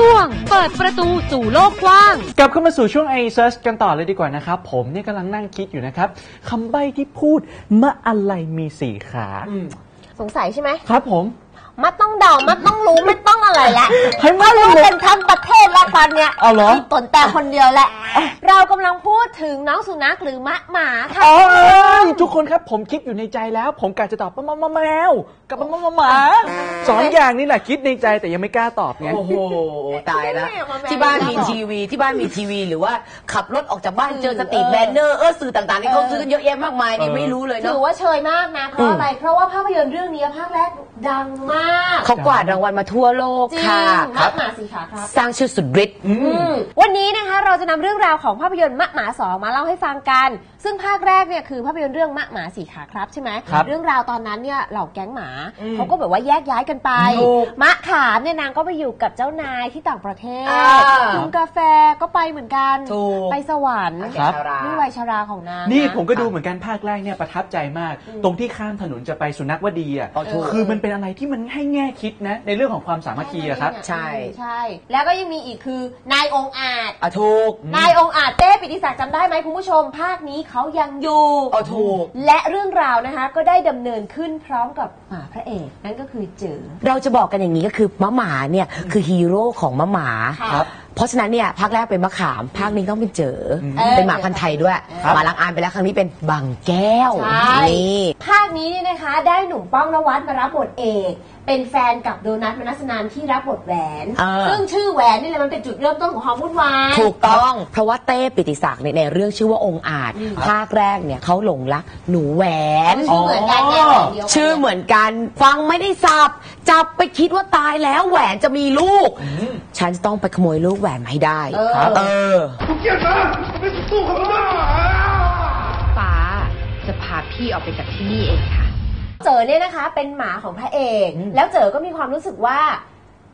ช่วง เปิดประตูสู่โลกกว้าง กลับเข้ามาสู่ช่วง i search กันต่อเลยดีกว่านะครับ ผมเนี่ยกำลังนั่งคิดอยู่นะครับคำใบ้ที่พูดมะอะไรมีสี่ขา สงสัยใช่ไหม ครับผม มัดต้องเดามัดต้องรู้ไม่ต้องอะไรแหละให้มัเขาดรู้เลยกันทั้งประเทศและตอนเนี้ยเอาเหรอมีตนแต่คนเดียวแหละ เรากำลังพูดถึงน้องสุนัขหรือมะหมาค่ะ อ๋อทุกคนครับผมคิดอยู่ในใจแล้ว ผมกะจะตอบมะมะมะแมวกับมะมะมะหมาสองอย่างนี่แหละคิดในใจแต่ยังไม่กล้าตอบไง โอ้โหตายแล้วไม่เอามาแมวที่บ้านมีทีวีที่บ้านมีทีวีหรือว่าขับรถออกจากบ้านเจอสตรีทแบนเนอร์เออสื่อต่างๆที่เขาซื้อกันเยอะแยะมากมายนี่เออไม่รู้เลยถืเนาะ อว่าเชยมากนะเพราะอะไร เพราะว่าภาพยนตร์เรื่องนี้ภาคแรก ดังมากเขากวาดรางวัลมาทั่วโลกจริงค่ะมะหมาสีขาครับ สร้างชื่อสุดฤทธิ์อืมวันนี้นะคะเราจะนำเรื่องราวของภาพยนตร์มะหมาสองมาเล่าให้ฟังกันซึ่งภาคแรกเนี่ยคือภาพยนตร์เรื่องมะหมาสีขาครับใช่ไหมครับเรื่องราวตอนนั้นเนี่ยเหล่าแก๊งหมาเขาก็แบบว่าแยกย้ายกันไปถูกมะขามเนี่ยนางก็ไปอยู่กับเจ้านายที่ต่างประเทศอ่า ลุงกาแฟก็ไปเหมือนกันถูก ไปสวรรค์ครับ นี่วัยชราของนางนี่ะ ผมก็ดูเหมือนกันภาคแรกเนี่ยประทับใจมาก ตรงที่ข้ามถนนจะไปสุนัขวดีอะอ๋อถูกคือมันเป็นอะไรที่มันให้แง่คิดนะ ในเรื่องของความสามัคคีอะครับ ใช่ ใช่ แล้วก็ยังมีอีกคือนายองค์อาจ อะถูก นายองค์อาจเต้ปิติศักดิ์จำได้ไหมคุณผู้ชม ภาคนี้เขายังอยู่อ๋อถูก และเรื่องราวนะคะก็ได้ดำเนินขึ้นพร้อมกับหมาพระเอกนั่นก็คือเจอ เราจะบอกกันอย่างนี้ก็คือมะหมาเนี่ยคือฮีโร่ของมะหมาครับ เพราะฉะนั้นเนี่ยภาคแรกเป็นมะขามภาคนี้ต้องเป็นเจออเออเป็นหมาพันธุ์ไทยด้วยครับหมาลังอานไปแล้วครั้งนี้เป็นบางแก้วใช่ นี่ ภาคนี้เนี่ยนะคะ ได้หนุ่มป้องนวัดมารับบทเอกเป็นแฟนกับโดนัทมนัสนานที่รับบทแหวน เออ ซึ่งชื่อแหวนนี่แหละมันเป็นจุดเริ่มต้นของความวุ่นวาย ถูกต้อง เพราะว่าเต้ปิติศักดิ์เนี่ยในเรื่องชื่อว่าองค์อาจภาคแรกเนี่ยเขาหลงรักหนูแหวน ชื่อเหมือนกันไงแหวนเดียวกัน ชื่อเหมือนกันฟังไม่ได้สับจับไปคิดว่าตายแล้วแหวนจะมีลูก ฉันจะต้องไปขโมยลูกแหวนมาให้ได้เออ เออฟ้าจะพาพี่ออกไปจากที่นี่เองค่ะ เจอเนี่ยนะคะเป็นหมาของพระเอกแล้วเจอก็มีความรู้สึกว่า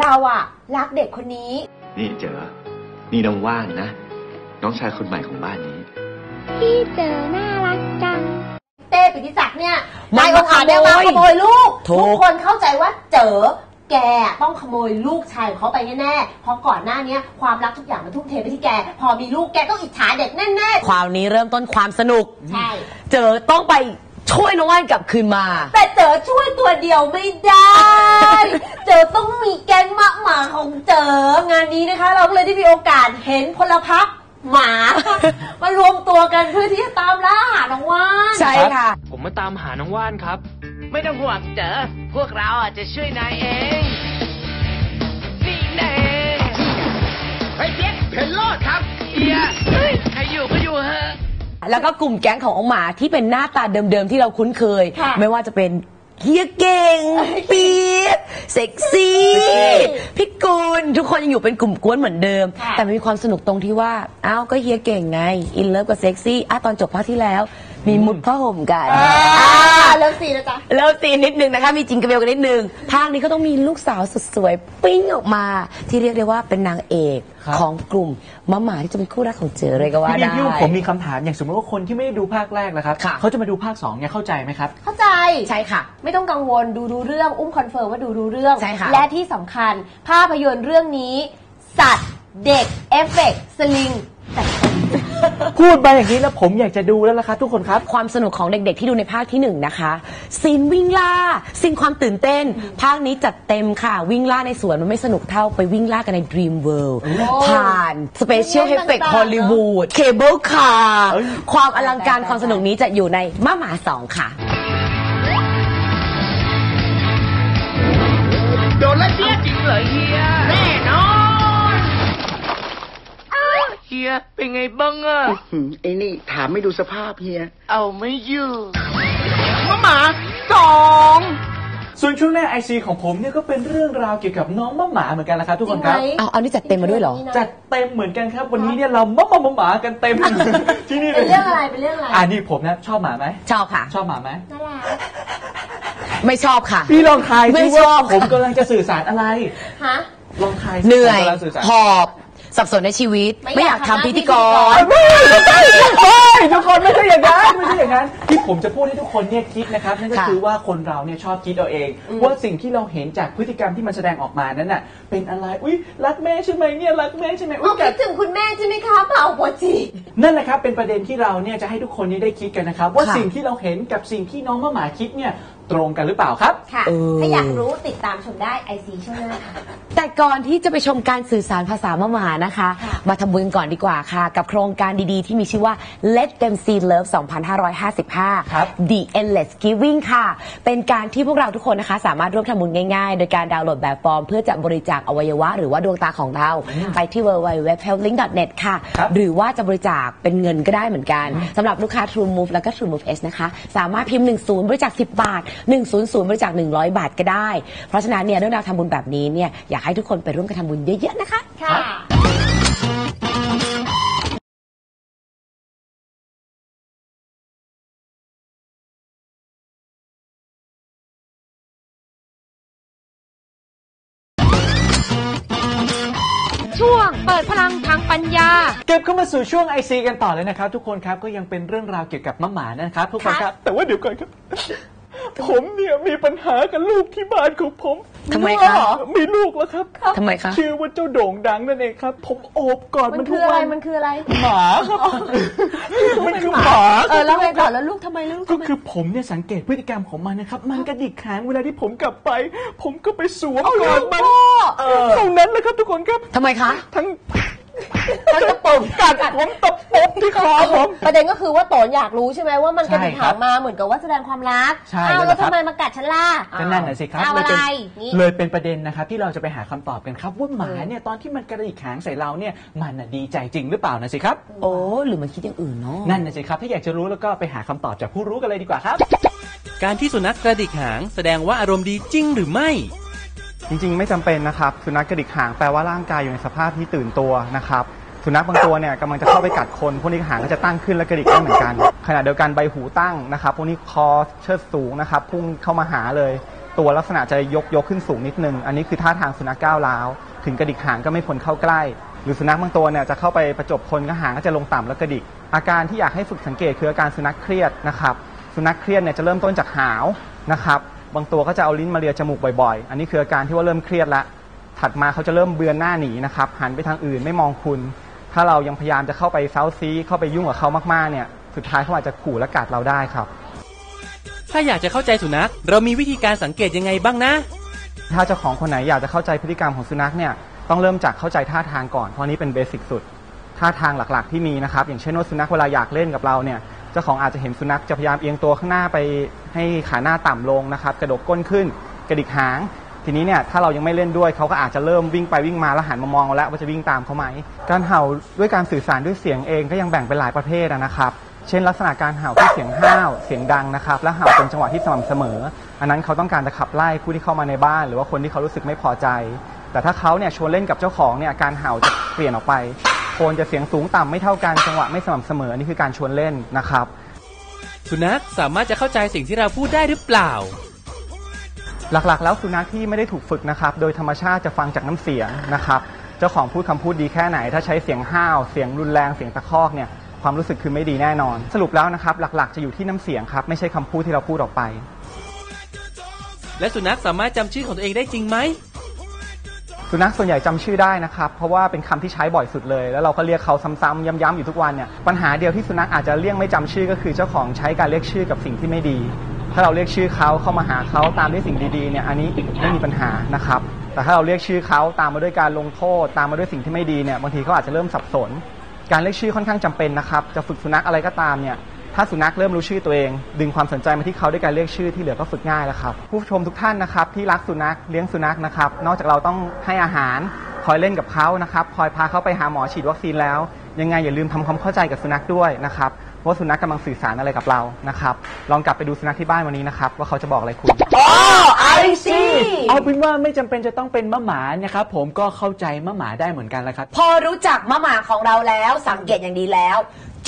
เราอะรักเด็กคนนี้ นี่เจอ นี่น้องว่านนะ น้องชายคนใหม่ของบ้านนี้ พี่เจอน่ารักจัง เต้ปิติศักดิ์เนี่ยมันนายองค์อาจเนี่ยมามาขขโมโมยยลูกถูก ทุกคนเข้าใจว่าเจอแกต้องขโมยลูกชายของเขาไปแน่ๆเพราะก่อนหน้านี้ความรักทุกอย่างมันทุ่มเทไปที่แก พอมีลูกแกต้องอิจฉาเด็กแน่ความนี้เริ่มต้นความสนุก ๆใช่ เจอต้องไป ช่วยน้องว่านกลับคืนมา แต่เจอช่วยตัวเดียวไม่ได้ เจอต้องมีแก๊งมะหมาของเจองานนี้นะคะ เราก็เลยได้มีโอกาสเห็นพลพรรคหมามารวมตัวกันเพื่อที่จะตามล่าหาน้องว่านใช่ค่ะ ผมมาตามหาน้องว่านครับ ไม่ต้องห่วงเจอ พวกเราอะจะช่วยนายเองนี่แน่เฮ้ยเพียกเพนโลดครับเอียเฮ้ยใครอยู่ก็อยู่เฮอะ แล้วก็กลุ่มแก๊งขององหมาที่เป็นหน้าตาเดิมๆที่เราคุ้นเคย ค่ะ ไม่ว่าจะเป็นเฮียเก่งปี๊ดเซ็กซี่พี่กุลทุกคนยังอยู่เป็นกลุ่มกวนเหมือนเดิมค่ะแต่มันมีความสนุกตรงที่ว่าอ้าวก็เฮียเก่งไง อินเลิฟกับเซ็กซี่อะตอนจบภาคที่แล้ว มีมุดผ้าห่มกันอ่าเริ่มสีนะจ๊ะเลิฟซีนนิดนึงนะคะ มีจิงกระเบลกันนิดนึงภาคนี้เขาต้องมีลูกสาวสุดสวยปิ้งออกมา ที่เรียกได้ว่าเป็นนางเอกครับของกลุ่มมะหมาที่จะเป็นคู่รักของเจอเลยก็ว่าพี่ได้พี่ผมมีคำถามอย่างสมมติว่าคนที่ไม่ได้ดูภาคแรกนะครับค่ะเขาจะมาดูภาคสองเนี่ยเข้าใจไหมครับ เข้าใจใช่ค่ะ ไม่ต้องกังวลดูดูเรื่องอุ้มคอนเฟิร์มว่าดูดูเรื่องใช่ค่ะและที่สำคัญภาพยนตร์เรื่องนี้ สัตว์เด็กเอฟเฟกต์สลิงแต่เต็ม พูดไปอย่างนี้แล้วผมอยากจะดูแล้วละครับทุกคนครับ ความสนุกของเด็กๆที่ดูในภาคที่หนึ่งนะคะซีนวิ่งล่าซีนความตื่นเต้น ภาคนี้จัดเต็มค่ะ วิ่งล่าในสวนมันไม่สนุกเท่าไปวิ่งล่ากันใน Dream World ผ่านสเปเชียลเอฟเฟกต์ฮอลลีวูดเคเบิลคาร์เอ้ยความอลังการความสนุกนี้จะอยู่ในมาหมาสองค่ะโดนไล่เพียจริงเหรอเฮีย ย เป็นไงบ้างอะหืมไอ้นี่ถามไม่ดูสภาพเฮีย เอาไม่อยู่ส่วนช่วงหน้าไอซีของผมเนี่ยก็เป็นเรื่องราวเกี่ยวกับน้องมะหมาเหมือนกันละครับทุกคนครับจริงไหมเอาเอานี่จัดเต็มมาด้วยเหรอ จัดเต็มเหมือนกันครับ วันนี้เนี่ยเรามะหมาหมาหมากันเต็มที่นี่เลเป็นยเรื่องอะไรเป็นเรื่องอะไรอ่านี่ผมนะชอบหมาไหมชอบค่ะ ชอบหมาไหมน่ารักไม่ชอบค่ะ พี่ลองทายไม่สิชว่าอบผมกำลังจะสื่อสารอะไรฮะลองทายสิเหนื่อยผมกำลังสื่อสารหอบ สับสนในชีวิต ไม่ไม่อยากกอายทำทำพิธีกหน้าพิธีกร ร เฮ้ยทุกคนไม่ใช่อย่างนั้นไม่ใช่อย่างนั้นที่ผมจะพูดให้ทุกคนเนี่ยคิดนะครับนั่นก็ค่ะคือว่าคนเราเนี่ยชอบคิดเอาเอง ว่าสิ่งที่เราเห็นจากพฤติกรรมที่มันแสดงออกมานั้นน่ะเป็นอะไรอุ้ยรักแม่ใช่ไหมเนี่ยรักแม่ใช่ไหมอุ้เอายคิกัดถึงคุณแม่ใช่ไหมคะเปล่าปวจีนั่นแหละครับเป็นประเด็นที่เราเนี่ยจะให้ทุกคนนี้ได้คิดกันนะครับว่าค่ะ สิ่งที่เราเห็นกับสิ่งที่น้องมะหมาคิดเนี่ย ตรงกันหรือเปล่าครับ ค่ะเออถ้าอยากรู้ติดตามชมได้ไอซีช่วงหน้าค่ะ แต่ก่อนที่จะไปชมการสื่อสารภาษามะหมานะคะค่ะมาทำบุญก่อนดีกว่าค่ะ กับโครงการดีๆ ที่มีชื่อว่า Let Them See Love 2555 ครับ The Endless Giving ค่ะ เป็นการที่พวกเราทุกคนนะคะ สามารถร่วมทำบุญง่ายๆ โดยการดาวน์โหลดแบบฟอร์ม เพื่อจะบริจาคอวัยวะ หรือว่าดวงตาของเราไปที่ www.healthlink.net ค่ะ ครับ หรือว่าจะบริจาคเป็นเงินก็ได้เหมือนกันสำหรับลูกค้า True Move แล้วก็ True Move S นะคะ สามารถพิมพ์ 10 บริจาค 10 บาท100 บริจาค100 บาทก็ได้ เพราะฉะนั้นเนี่ยเรื่องราวทำบุญแบบนี้เนี่ยอยากให้ทุกคนไปร่วมกันทำบุญเยอะๆนะคะ ค่ะช่วงเปิดพลังทางปัญญา เก็บเข้ามาสู่ช่วง IC กันต่อเลยนะครับ ทุกคนครับก็ยังเป็นเรื่องราวเกี่ยวกับมะหมานะครับทุกคนครับ แต่ว่าเดี๋ยวก่อนครับ ผมเนี่ยมีปัญหากับลูกที่บ้านของผมทำไมคะมีลูกแล้วครับทำไมคะชื่อว่าเจ้าโด่งดังนั่นเองครับ ผมโอบกอดมัมันนคืทุอกอะไร วันมันคืออะไร หมาครับ มันคือหมา เออแล้วไงต่อแล้วลูกทำไมลูกก็คือผมเนี่ยสังเกตพฤติกรรมของมันนะครับ มันกระดิกหางเวลาที่ผมกลับไป ผมก็ไปสวมกอดมันเท่านั้นแหละครับทุกคนครับ ทำไมคะ ทั้ง ทั้งตะปบกัดผมตะปบที่คอผม ประเด็นก็คือว่าโตนอยากรู้ใช่ไหมว่ามันกระดิกใช่ครัหาบงมาเหมือนกับว่าแสดงความรักใช่อ้าวแล้แล้ววครับทำไมมากัดฉันล่ะก็นั่นน่ะสิครับเอาเลยอะไรเป็นนี่เลยเป็นประเด็นนะครับที่เราจะไปหาคำตอบกันครับว่าหมาเนี่ยตอนที่มันกระดิกหางใส่เราเนี่ยมันน่ะดีใจจริงหรือเปล่านะสิครับ โอ้หรือมันคิดอย่างอื่นเนาะนั่นนะสิครับถ้าอยากจะรู้แล้วก็ไปหาคำตอบจากผู้รู้กันเลยดีกว่าครับ การที่สุนัขกระดิกหางแสดงว่าอารมณ์ดีจริงหรือไม่จริงๆ ไม่จำเป็นนะครับ สุนัขกระดิกหางแปลว่าร่างกายอยู่ในสภาพที่ตื่นตัวนะครับ สุนัขบางตัวเนี่ยกำลังจะเข้าไปกัดคนพวกนี้หางก็จะตั้งขึ้นและกระดิกได้เหมือนกัน ขณะเดียวกันใบหูตั้งนะครับพวกนี้คอเชิดสูงนะครับพุ่งเข้ามาหาเลย ตัวลักษณะจะยกยกขึ้นสูงนิดนึง อันนี้คือท่าทางสุนัขก้าวร้าว ถึงกระดิกหางก็ไม่ควรเข้าใกล้ หรือสุนัขบางตัวเนี่ยจะเข้าไปประจบคนก็หางก็จะลงต่ำแล้วกระดิก อาการที่อยากให้ฝึกสังเกตคืออาการสุนัขเครียดนะครับสุนัขเครียดเนี่ยจะเริ่มต้นจากหาวนะครับบางตัวก็จะเอาลิ้นมาเลียจมูกบ่อยๆ อันนี้คืออาการที่ว่าเริ่มเครียดล้วถัดมาเขาจะเริ่มเบือนหน้าหนีนะครับหันไปทางอื่นไม่มองคุณ ถ้าเรายังพยายามจะเข้าไปเซาซีเข้าไปยุ่งกับเขามากๆเนี่ย สุดท้ายเขาอาจจะขู่และกัดเราได้ครับ ถ้าอยากจะเข้าใจสุนัข เรามีวิธีการสังเกตยังไงบ้างนะ ถ้าเจ้าของคนไหนอยากจะเข้าใจพฤติกรรมของสุนัขเนี่ยต้องเริ่มจากเข้าใจท่าทางก่อนเพราะนี้เป็นเบสิกสุดท่าทางหลักๆที่มีนะครับ อย่างเช่นว่าสุนัขเวลาอยากเล่นกับเราเนี่ยเจ้าของอาจจะเห็นสุนัขจะพยายามเอียงตัวข้างหน้าไปให้ขาหน้าต่ำลงนะครับ กระดกก้นขึ้น กระดิกหาง ทีนี้เนี่ยถ้าเรายังไม่เล่นด้วยเขาก็อาจจะเริ่มวิ่งไปวิ่งมาแล้วหันมามองเราแล้วว่าจะวิ่งตามเขาไหมการเห่าด้วยการสื่อสารด้วยเสียงเองก็ยังแบ่งเป็นหลายประเภทนะครับเช่นลักษณะการเห่าที่เสียงห้าวเสียงดังนะครับ และเห่าเป็นจังหวะที่สม่ำเสมอ อันนั้นเขาต้องการจะขับไล่ผู้ที่เข้ามาในบ้าน หรือว่าคนที่เขารู้สึกไม่พอใจ แต่ถ้าเขาเนี่ยชวนเล่นกับเจ้าของเนี่ยการเห่าจะเปลี่ยนออกไปโทนจะเสียงสูงต่ำไม่เท่ากันจังหวะไม่สม่ำเสมออันนี่คือการชวนเล่นนะครับ สุนัขสามารถจะเข้าใจสิ่งที่เราพูดได้หรือเปล่า หลักๆ แล้วสุนัขที่ไม่ได้ถูกฝึกนะครับ โดยธรรมชาติจะฟังจากน้ำเสียงนะครับ เจ้าของพูดคำพูดดีแค่ไหน ถ้าใช้เสียงห้าว เสียงรุนแรง เสียงตะคอกเนี่ย ความรู้สึกคือไม่ดีแน่นอน สรุปแล้วนะครับ หลักๆ จะอยู่ที่น้ำเสียงครับ ไม่ใช่คำพูดที่เราพูดออกไป และสุนัขสามารถจำชื่อของตัวเองได้จริงไหม สุนัขส่วนใหญ่จำชื่อได้นะครับ เพราะว่าเป็นคำที่ใช้บ่อยสุดเลย แล้วเราก็เรียกเขาซ้ำๆย้ำๆอยู่ทุกวันเนี่ย ปัญหาเดียวที่สุนัขอาจจะเลี่ยงไม่จำชื่อก็คือเจ้าของใช้การเรียกชื่อกับสิ่งที่ไม่ดี ถ้าเราเรียกชื่อเขาเข้ามาหาเขาตามด้วยสิ่งดีๆเนี่ยอันนี้ไม่มีปัญหานะครับ แต่ถ้าเราเรียกชื่อเขาตามมาด้วยการลงโทษ ตามมาด้วยสิ่งที่ไม่ดีเนี่ยบางทีเขาอาจจะเริ่มสับสน การเรียกชื่อค่อนข้างจำเป็นนะครับจะฝึกสุนัขอะไรก็ตามเนี่ยถ้าสุนัขเริ่มรู้ชื่อตัวเอง ดึงความสนใจมาที่เขาด้วยการเรียกชื่อที่เหลือก็ฝึกง่ายแล้วครับผู้ชมทุกท่านนะครับที่รักสุนัขเลี้ยงสุนัขนะครับนอกจากเราต้องให้อาหารคอยเล่นกับเขานะครับคอยพาเขาไปหาหมอฉีดวัคซีนแล้ว ยังไงอย่าลืมทำความเข้าใจกับสุนัขด้วยนะครับ ว่าสุนัขกำลังสื่อสารอะไรกับเรานะครับ ลองกลับไปดูสุนัขที่บ้านวันนี้นะครับ ว่าเขาจะบอกอะไรคุณไอซีเอาเป็นว่าไม่จำเป็นจะต้องเป็นมะหมานะครับผมก็เข้าใจมะหมาได้เหมือนกันแล้วครับ พอรู้จักมะหมาของเราแล้วสังเกตอย่างดีแล้ว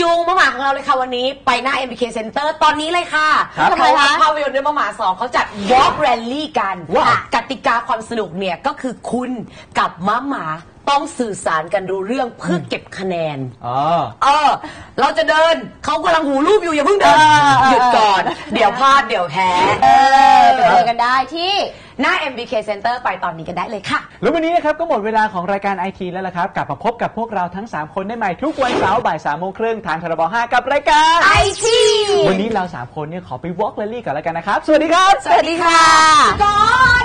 จูงมาหมาของเราเลยค่ะวันนี้ไปหน้า MBK Center ตอนนี้เลยค่ะครับทำไมคะภาพยนตร์เรื่องมาหมาสองเขาจัด Walk Rally กันว้าวอะกติกาความสนุกเนี่ยก็คือคุณกับม้าหมา ต้องสื่อสารกันรู้เรื่องเพื่อเก็บคะแนน อ๋อ เออ เราจะเดินเขากำลังหูรูปอยู่อย่าเพิ่งเดินเออเออหยุดก่อน เดี๋ยวพลาดเดี๋ยวแพ้เออไปเจอกันได้ที่หน้า MBK Center ไปตอนนี้กันได้เลยค่ะ แล้ววันนี้นะครับก็หมดเวลาของรายการไอทีแล้วล่ะครับ กลับมาพบกับพวกเราทั้ง 3 คนได้ใหม่ทุกวันเสาร์บ่าย3ามโมงครึ่งทางทรบ5กับรายการไอทีวันนี้เรา 3 คนเนี่ยขอไป walk rally ก่อนแล้วกันนะครับ สวัสดีครับ สวัสดีค่ะก่อน